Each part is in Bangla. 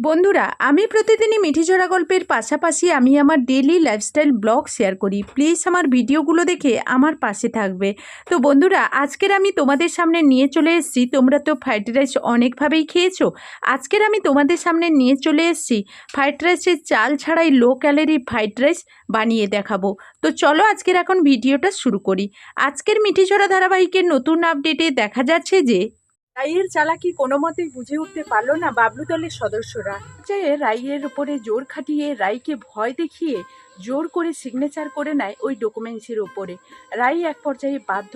বন্ধুরা, আমি প্রতিদিনই মিঠিঝোড়া গল্পের পাশাপাশি আমি আমার ডেলি লাইফস্টাইল ব্লগ শেয়ার করি। প্লিজ আমার ভিডিওগুলো দেখে আমার পাশে থাকবে। তো বন্ধুরা, আজকের আমি তোমাদের সামনে নিয়ে চলে এসেছি। তোমরা তো ফ্রাইড রাইস অনেকভাবেই খেয়েছো। আজকের আমি তোমাদের সামনে নিয়ে চলে এসেছি ফ্রাইড রাইসের চাল ছাড়াই লো ক্যালোরি ফ্রাইড রাইস বানিয়ে দেখাবো। তো চলো আজকের এখন ভিডিওটা শুরু করি। আজকের মিঠিঝোড়া ধারাবাহিকের নতুন আপডেটে দেখা যাচ্ছে যে রাইয়ের চালাকি কোনো মতেই বুঝে উঠতে পারল না বাবলু দলের সদস্যরা। পর্যায়ে রাইয়ের উপরে জোর খাটিয়ে রাইকে ভয় দেখিয়ে জোর করে সিগনেচার করে নেয় ওই ডকুমেন্টসের ওপরে রাই এক পর্যায়ে বাধ্য,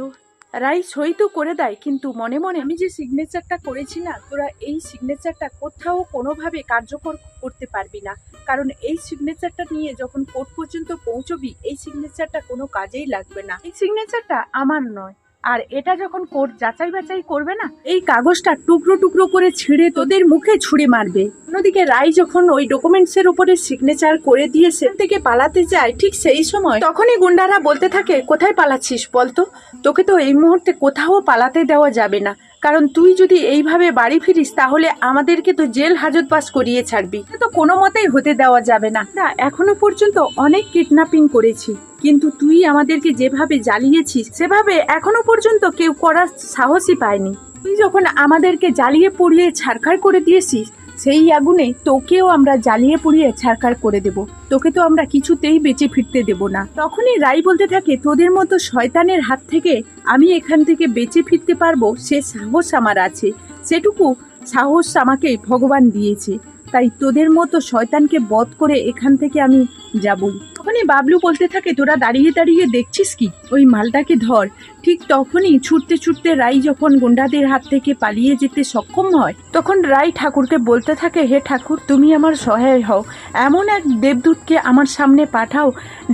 রাই সই তো করে দেয়, কিন্তু মনে মনে, আমি যে সিগনেচারটা করেছি না, তোরা এই সিগনেচারটা কোথাও কোনোভাবে কার্যকর করতে পারবি না। কারণ এই সিগনেচারটা নিয়ে যখন কোর্ট পর্যন্ত পৌঁছবি, এই সিগনেচারটা কোনো কাজেই লাগবে না। এই সিগনেচারটা আমার নয়। আর এটা যখন কোর্ট যাচাই বাছাই করবে না, এই কাগজটা টুকরো টুকরো করে ছিঁড়ে তোদের মুখে ছুঁড়ে মারবে। অন্যদিকে রাই যখন ওই ডকুমেন্টসের উপরে সিগনেচার করে দিয়ে থেকে পালাতে যায়, ঠিক সেই সময় তখনই গুন্ডারা বলতে থাকে, কোথায় পালাচ্ছিস বলতো? তোকে তো এই মুহূর্তে কোথাও পালাতে দেওয়া যাবে না। কারণ তুই যদি এইভাবে বাড়ি ফিরিস, তাহলে আমাদেরকে তো জেল হাজত পাস করিয়ে ছাড়বি। তো কোনো মতেই হতে দেওয়া যাবে না। না, এখনও পর্যন্ত অনেক কিডন্যাপিং করেছি। কিন্তু তুই আমাদেরকে যেভাবে জ্বালিয়েছিস, সেভাবে এখনও পর্যন্ত কেউ করার সাহসই পায়নি। তুই যখন আমাদেরকে জ্বালিয়ে পড়িয়ে ছাড়খাড় করে দিয়েছিস সেই আগুনে তোকেও আমরা জ্বালিয়ে পুড়িয়ে ছাড়কার করে দেব। তোকে তো আমরা কিছুতেই বেঁচে ফিরতে দেব না। তখনই রাই বলতে থাকে, তোদের মতো শয়তানের হাত থেকে আমি এখান থেকে বেঁচে ফিরতে পারব, সে সাহস আমার আছে। সেটুকু সাহস আমাকে ভগবান দিয়েছে। তাই তোদের মতো শয়তানকে বধ করে এখান থেকে আমি যাবই। তখনই বাবলু বলতে থাকে, তোরা দাঁড়িয়ে দাঁড়িয়ে দেখছিস কি? ওই মালটাকে ধর। ঠিক তখনই ছুটতে ছুটতে রাই যখন গুন্ডাদের হাত থেকে পালিয়ে যেতে সক্ষম হয়, তখন রাই ঠাকুরকে বলতে থাকে, হে ঠাকুর, তুমি আমার সহায় হও। এমন এক দেবদূতকে আমার সামনে পাঠাও,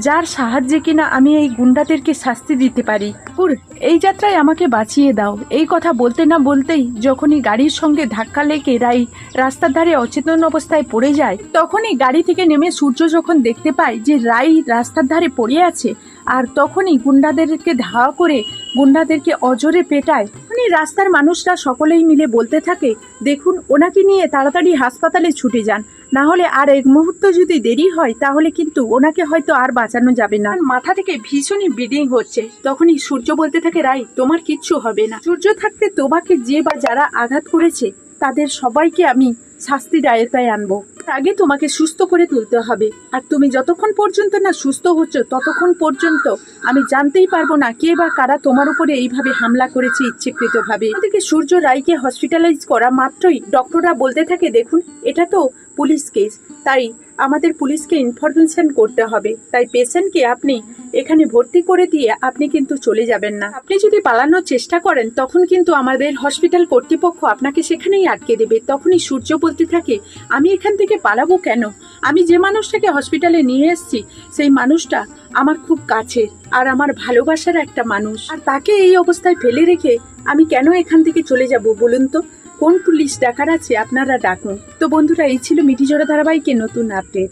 যার সাহায্যে কিনা আমি এই গুন্ডাদেরকে শাস্তি দিতে পারি। ঠাকুর, এই যাত্রায় আমাকে বাঁচিয়ে দাও। এই কথা বলতে না বলতেই যখনই গাড়ির সঙ্গে ধাক্কা লেগে রাই রাস্তার ধারে অচেতন অবস্থায় পড়ে যায়, তখনই গাড়ি থেকে নেমে সূর্য যখন দেখতে পায় যে রাই রাস্তার ধারে পড়ে আছে আর তখনই গুন্ডাদেরকে ধাওয়া করে গুন্ডাদেরকে অজরে পেটায়। তখনই রাস্তার মানুষরা সকলেই মিলে বলতে থাকে, দেখুন, ওনাকে নিয়ে তাড়াতাড়ি হাসপাতালে ছুটে যান। না হলে আর এক মুহূর্ত যদি দেরি হয়, তাহলে কিন্তু ওনাকে হয়তো আর বাঁচানো যাবে না। মাথা থেকে ভীষণই ব্লিডিং হচ্ছে। তখনই সূর্য বলতে থাকে, রাই, তোমার কিচ্ছু হবে না। সূর্য থাকতে তোমাকে যে বা যারা আঘাত করেছে, তাদের সবাইকে আমি শাস্তির আয়তায় আনব। আগে তোমাকে সুস্থ করে তুলতে হবে। আর তুমি যতক্ষণ পর্যন্ত না সুস্থ হচ্ছ, ততক্ষণ পর্যন্ত আমি জানতেই পারব না কে বা কারা তোমার উপরে এইভাবে হামলা করেছে ইচ্ছেকৃতভাবে। এদিকে সূর্য রায়কে হসপিটালাইজ করা মাত্রই ডক্টররা বলতে থাকে, দেখুন, এটা তো পুলিশ কেস তাই আমাদের পুলিশকে ইনফরমেশন করতে হবে। তাই পেশেন্টকে আপনি এখানে ভর্তি করে দিয়ে আপনি কিন্তু চলে যাবেন না। আপনি যদি পালানোর চেষ্টা করেন, তখন কিন্তু আমাদের হসপিটাল কর্তৃপক্ষ আপনাকে সেখানেই আটকে দেবে। তখনই সূর্য বলতে থাকে, আমি এখান থেকে পালাবো কেন? আমি যে মানুষটাকে হসপিটালে নিয়ে এসেছি, সেই মানুষটা আমার খুব কাছের আর আমার ভালোবাসার একটা মানুষ। আর তাকে এই অবস্থায় ফেলে রেখে আমি কেন এখান থেকে চলে যাব বলুন তো? কোন পুলিশ ডাকার আছে আপনারা ডাকুন। তো বন্ধুরা এই ছিল মিঠিজোড়া ধারাবাহিকের নতুন আপডেট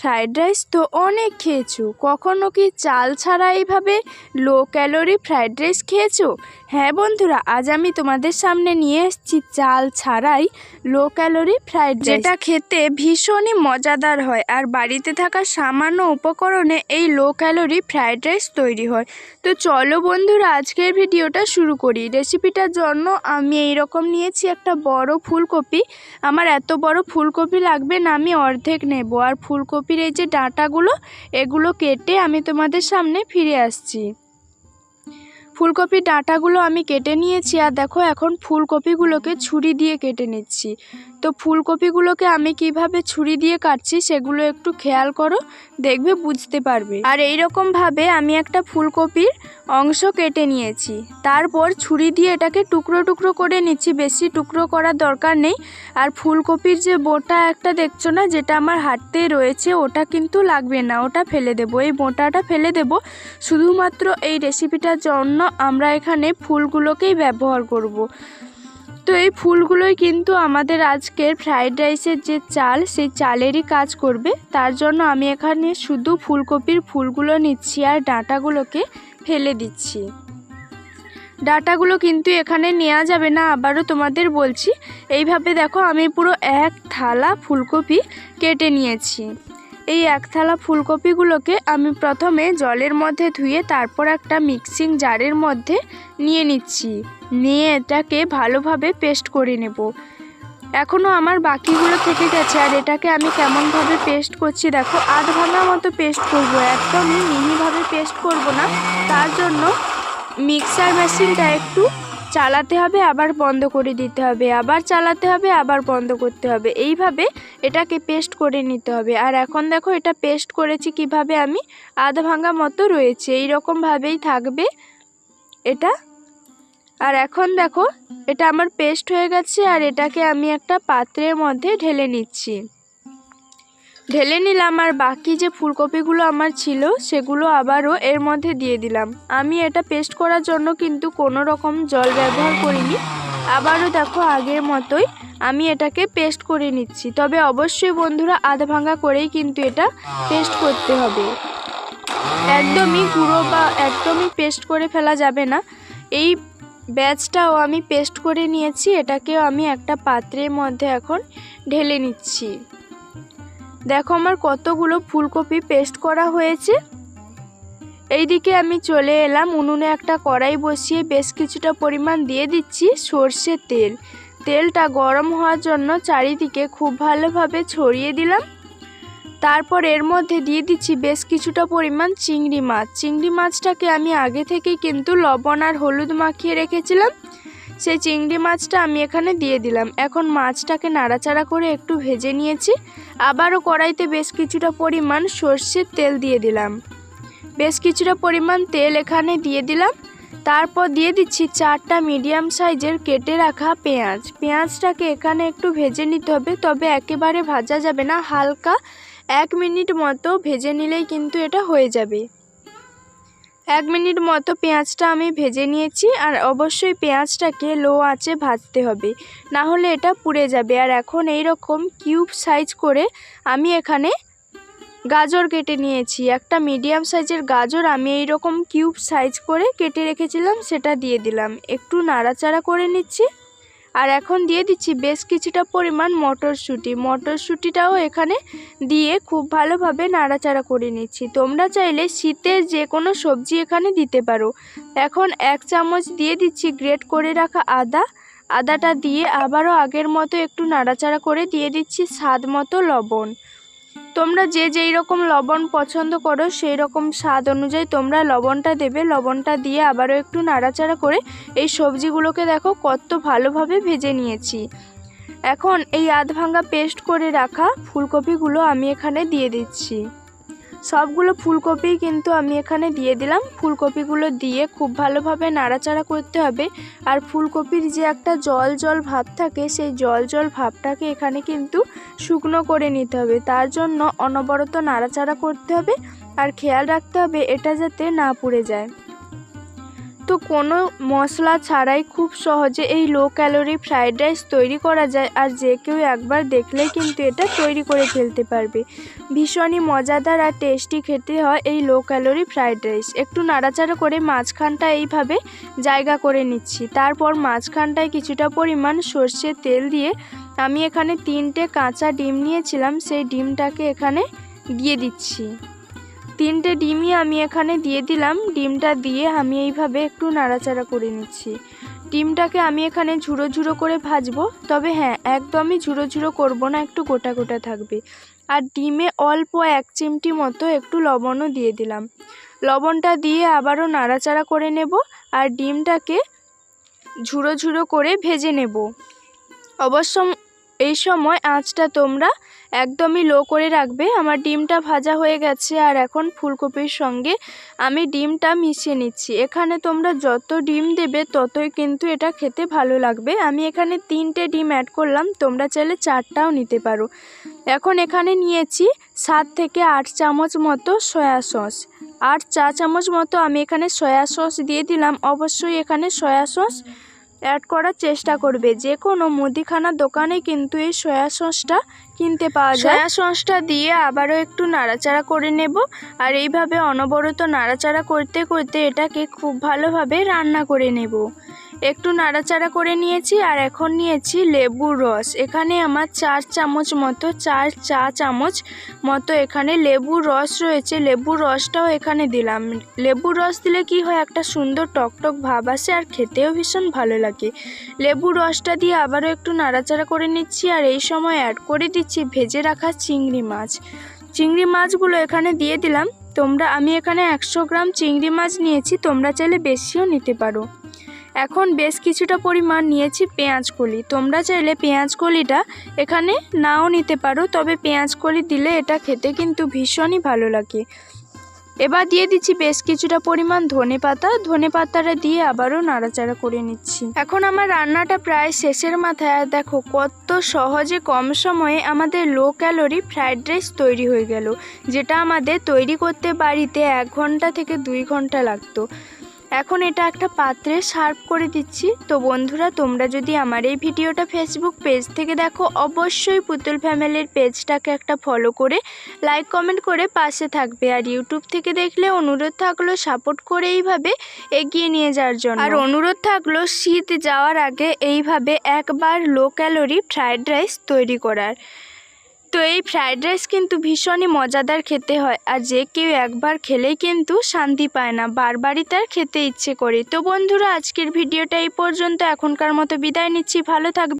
ফ্রায়েড রাইস তো অনেক খেয়েছো। কখনো কি চাল ছাড়া এইভাবে লো ক্যালোরি ফ্রায়েড রাইস খেয়েছো? হ্যাঁ বন্ধুরা, আজ আমি তোমাদের সামনে নিয়ে এসেছি চাল ছাড়াই লো ক্যালোরি ফ্রায়েড রাইস। যেটা খেতে ভীষণই মজাদার হয় আর বাড়িতে থাকা সামান্য উপকরণে এই লো ক্যালোরি ফ্রায়েড রাইস তৈরি হয়। তো চলো বন্ধুরা, আজকের ভিডিওটা শুরু করি। রেসিপিটার জন্য আমি এই রকম নিয়েছি একটা বড় ফুলকপি। আমার এত বড় ফুলকপি লাগবে না, আমি অর্ধেক নেব। আর ফুলকপির এই যে ডাঁটাগুলো, এগুলো কেটে আমি তোমাদের সামনে ফিরে আসছি। ফুলকপির ডাঁটাগুলো আমি কেটে নিয়েছি আর দেখো এখন ফুলকপিগুলোকে ছুরি দিয়ে কেটে নিচ্ছি। তো ফুলকপিগুলোকে আমি কীভাবে ছুরি দিয়ে কাটছি সেগুলো একটু খেয়াল করো, দেখবে বুঝতে পারবে। আর এই রকমভাবে আমি একটা ফুলকপির অংশ কেটে নিয়েছি। তারপর ছুরি দিয়ে এটাকে টুকরো টুকরো করে নিচ্ছি, বেশি টুকরো করার দরকার নেই। আর ফুলকপির যে বোটা একটা দেখছ না, যেটা আমার হাতে রয়েছে, ওটা কিন্তু লাগবে না, ওটা ফেলে দেবো। এই বোটাটা ফেলে দেবো। শুধুমাত্র এই রেসিপিটার জন্য আমরা এখানে ফুলগুলোকেই ব্যবহার করব। তো এই ফুলগুলোই কিন্তু আমাদের আজকের ফ্রাইড রাইসের যে চাল, সেই চালেরই কাজ করবে। তার জন্য আমি এখানে শুধু ফুলকপির ফুলগুলো নিচ্ছি আর ডাঁটাগুলোকে ফেলে দিচ্ছি। ডাটাগুলো কিন্তু এখানে নেওয়া যাবে না, আবারও তোমাদের বলছি। এইভাবে দেখো আমি পুরো এক থালা ফুলকপি কেটে নিয়েছি। এই এক থালা ফুলকপিগুলোকে আমি প্রথমে জলের মধ্যে ধুয়ে তারপর একটা মিক্সিং জারের মধ্যে নিয়ে নিচ্ছি। নিয়ে এটাকে ভালোভাবে পেস্ট করে নেব। এখনও আমার বাকিগুলো থেকে গেছে আর এটাকে আমি কেমনভাবে পেস্ট করছি দেখো, আধ ভাঙা মতো পেস্ট করব, একদমই মিহিভাবে পেস্ট করব না। তার জন্য মিক্সার মেশিনটা একটু চালাতে হবে, আবার বন্ধ করে দিতে হবে, আবার চালাতে হবে, আবার বন্ধ করতে হবে। এইভাবে এটাকে পেস্ট করে নিতে হবে। আর এখন দেখো এটা পেস্ট করেছি কীভাবে আমি? আধ ভাঙা মতো রয়েছে এই রকমভাবেই থাকবে এটা। আর এখন দেখো, এটা আমার পেস্ট হয়ে গেছে, আর এটাকে আমি একটা পাত্রের মধ্যে ঢেলে নিচ্ছি। ঢেলে নিলাম আর বাকি যে ফুলকপিগুলো আমার ছিল, সেগুলো আবারও এর মধ্যে দিয়ে দিলাম। আমি এটা পেস্ট করার জন্য কিন্তু কোনো রকম জল ব্যবহার করিনি। আবারও দেখো আগের মতোই আমি এটাকে পেস্ট করে নিচ্ছি। তবে অবশ্যই বন্ধুরা আধ ভাঙা করেই কিন্তু এটা পেস্ট করতে হবে। একদমই গুঁড়ো বা একদমই পেস্ট করে ফেলা যাবে না। এই ব্যাচটাও আমি পেস্ট করে নিয়েছি, এটাকেও আমি একটা পাত্রের মধ্যে এখন ঢেলে নিচ্ছি। দেখো আমার কতগুলো ফুলকপি পেস্ট করা হয়েছে। এইদিকে আমি চলে এলাম, উনুনে একটা কড়াই বসিয়ে বেশ কিছুটা পরিমাণ দিয়ে দিচ্ছি সর্ষের তেল। তেলটা গরম হওয়ার জন্য চারিদিকে খুব ভালোভাবে ছড়িয়ে দিলাম। তারপর এর মধ্যে দিয়ে দিচ্ছি বেশ কিছুটা পরিমাণ চিংড়ি মাছ। চিংড়ি মাছটাকে আমি আগে থেকেই কিন্তু লবণ আর হলুদ মাখিয়ে রেখেছিলাম। সেই চিংড়ি মাছটা আমি এখানে দিয়ে দিলাম। এখন মাছটাকে নাড়াচাড়া করে একটু ভেজে নিয়েছি। আবারও কড়াইতে বেশ কিছুটা পরিমাণ সর্ষের তেল দিয়ে দিলাম। বেশ কিছুটা পরিমাণ তেল এখানে দিয়ে দিলাম। তারপর দিয়ে দিচ্ছি চারটা মিডিয়াম সাইজের কেটে রাখা পেঁয়াজ। পেঁয়াজটাকে এখানে একটু ভেজে নিতে হবে, তবে একেবারে ভাজা যাবে না, হালকা এক মিনিট মতো ভেজে নিলেই কিন্তু এটা হয়ে যাবে। এক মিনিট মতো পেঁয়াজটা আমি ভেজে নিয়েছি আর অবশ্যই পেঁয়াজটাকে লো আঁচে ভাজতে হবে। না হলে এটা পুড়ে যাবে। আর এখন এই রকম কিউব সাইজ করে আমি এখানে গাজর কেটে নিয়েছি। একটা মিডিয়াম সাইজের গাজর আমি এই রকম কিউব সাইজ করে কেটে রেখেছিলাম, সেটা দিয়ে দিলাম। একটু নাড়াচাড়া করে নিচ্ছি। আর এখন দিয়ে দিচ্ছি বেশ কিছুটা পরিমাণ মটরশুঁটি। মটরশুঁটিটাও এখানে দিয়ে খুব ভালোভাবে নাড়াচাড়া করে নিচ্ছি। তোমরা চাইলে শীতের যে কোনো সবজি এখানে দিতে পারো। এখন এক চামচ দিয়ে দিচ্ছি গ্রেট করে রাখা আদা। আদাটা দিয়ে আবারও আগের মতো একটু নাড়াচাড়া করে দিয়ে দিচ্ছি স্বাদ মতো লবণ। তোমরা যে যেই রকম লবণ পছন্দ করো, সেই রকম স্বাদ অনুযায়ী তোমরা লবণটা দেবে। লবণটা দিয়ে আবারও একটু নাড়াচাড়া করে এই সবজিগুলোকে দেখো কত ভালোভাবে ভেজে নিয়েছি। এখন এই আধ ভাঙ্গা পেস্ট করে রাখা ফুলকপিগুলো আমি এখানে দিয়ে দিচ্ছি। সবগুলো ফুলকপি কিন্তু আমি এখানে দিয়ে দিলাম। ফুলকপিগুলো দিয়ে খুব ভালোভাবে নাড়াচাড়া করতে হবে। আর ফুলকপির যে একটা জল জল ভাব থাকে, সেই জল জল ভাবটাকে এখানে কিন্তু শুকনো করে নিতে হবে। তার জন্য অনবরত নাড়াচাড়া করতে হবে। আর খেয়াল রাখতে হবে এটা যাতে না পুড়ে যায়। তো কোনো মশলা ছাড়াই খুব সহজে এই লো ক্যালোরি ফ্রায়েড রাইস তৈরি করা যায়। আর যে কেউ একবার দেখলে কিন্তু এটা তৈরি করে ফেলতে পারবে। ভীষণই মজাদার আর টেস্টি খেতে হয় এই লো ক্যালোরি ফ্রায়েড রাইস একটু নাড়াচাড়া করে মাঝখানটা এইভাবে জায়গা করে নিচ্ছি। তারপর মাঝখানটায় কিছুটা পরিমাণ সর্ষের তেল দিয়ে আমি এখানে তিনটে কাঁচা ডিম নিয়েছিলাম। সেই ডিমটাকে এখানে দিয়ে দিচ্ছি। তিনটে ডিমই আমি এখানে দিয়ে দিলাম। ডিমটা দিয়ে আমি এইভাবে একটু নাড়াচাড়া করে নিচ্ছি। ডিমটাকে আমি এখানে ঝুড়ো ঝুড়ো করে ভাজবো। তবে হ্যাঁ একদমই ঝুড়ো ঝুড়ো করব না, একটু গোটা গোটা থাকবে। আর ডিমে অল্প এক চিমটি মতো একটু লবণও দিয়ে দিলাম। লবণটা দিয়ে আবারও নাড়াচাড়া করে নেব আর ডিমটাকে ঝুড়ো ঝুড়ো করে ভেজে নেব। অবশ্য এই সময় আঁচটা তোমরা একদমই লো করে রাখবে। আমার ডিমটা ভাজা হয়ে গেছে আর এখন ফুলকপির সঙ্গে আমি ডিমটা মিশিয়ে নিচ্ছি। এখানে তোমরা যত ডিম দেবে ততই কিন্তু এটা খেতে ভালো লাগবে। আমি এখানে তিনটে ডিম অ্যাড করলাম, তোমরা চাইলে চারটাও নিতে পারো। এখন এখানে নিয়েছি সাত থেকে আট চামচ মতো সয়া সস। আট চা চামচ মতো আমি এখানে সয়া সস দিয়ে দিলাম। অবশ্যই এখানে সয়া সস অ্যাড করার চেষ্টা করবে। যে কোনো মুদিখানার দোকানে কিন্তু এই সয়া সসটা কিনতে পাওয়া যায়। সয়া সসটা দিয়ে আবারও একটু নাড়াচাড়া করে নেব। আর এইভাবে অনবরত নাড়াচাড়া করতে করতে এটাকে খুব ভালোভাবে রান্না করে নেব। একটু নাড়াচাড়া করে নিয়েছি আর এখন নিয়েছি লেবুর রস। এখানে আমার চার চামচ মতো, চার চা চামচ মতো এখানে লেবুর রস রয়েছে। লেবুর রসটাও এখানে দিলাম। লেবুর রস দিলে কি হয়, একটা সুন্দর টকটক ভাব আসে আর খেতেও ভীষণ ভালো লাগে। লেবুর রসটা দিয়ে আবারও একটু নাড়াচাড়া করে নিচ্ছি আর এই সময় অ্যাড করে দিচ্ছি ভেজে রাখা চিংড়ি মাছ। চিংড়ি মাছগুলো এখানে দিয়ে দিলাম। তোমরা, আমি এখানে একশো গ্রাম চিংড়ি মাছ নিয়েছি, তোমরা চাইলে বেশিও নিতে পারো। এখন বেশ কিছুটা পরিমাণ নিয়েছি পেঁয়াজ কলি। তোমরা চাইলে পেঁয়াজ কলিটা এখানে নাও নিতে পারো, তবে পেঁয়াজ কলি দিলে এটা খেতে কিন্তু ভীষণই ভালো লাগে। এবার দিয়ে দিচ্ছি বেশ কিছুটা পরিমাণ ধনে পাতা। ধনে পাতাটা দিয়ে আবারও নাড়াচাড়া করে নিচ্ছি। এখন আমার রান্নাটা প্রায় শেষের মাথায়। আর দেখো, কত সহজে কম সময়ে আমাদের লো ক্যালোরি ফ্রাইড রাইস তৈরি হয়ে গেল, যেটা আমাদের তৈরি করতে বাড়িতে এক ঘণ্টা থেকে দুই ঘণ্টা লাগতো। এখন এটা একটা পাত্রে সার্ভ করে দিচ্ছি। তো বন্ধুরা, তোমরা যদি আমার এই ভিডিওটা ফেসবুক পেজ থেকে দেখো, অবশ্যই পুতুল ফ্যামিলির পেজটাকে একটা ফলো করে লাইক কমেন্ট করে পাশে থাকবে। আর ইউটিউব থেকে দেখলে অনুরোধ থাকল সাপোর্ট করে এইভাবে এগিয়ে নিয়ে যাওয়ার জন্য। আর অনুরোধ থাকল শীত যাওয়ার আগে এইভাবে একবার লো ক্যালোরি ফ্রায়েড রাইস তৈরি করার। তো এই ফ্রায়েড রাইস কিন্তু ভীষণই মজাদার খেতে হয় আর যে কেউ একবার খেলেই কিন্তু শান্তি পায় না, বারবারই তার খেতে ইচ্ছে করে। তো বন্ধুরা, আজকের ভিডিওটা এই পর্যন্ত। এখনকার মতো বিদায় নিচ্ছি। ভালো থাকবে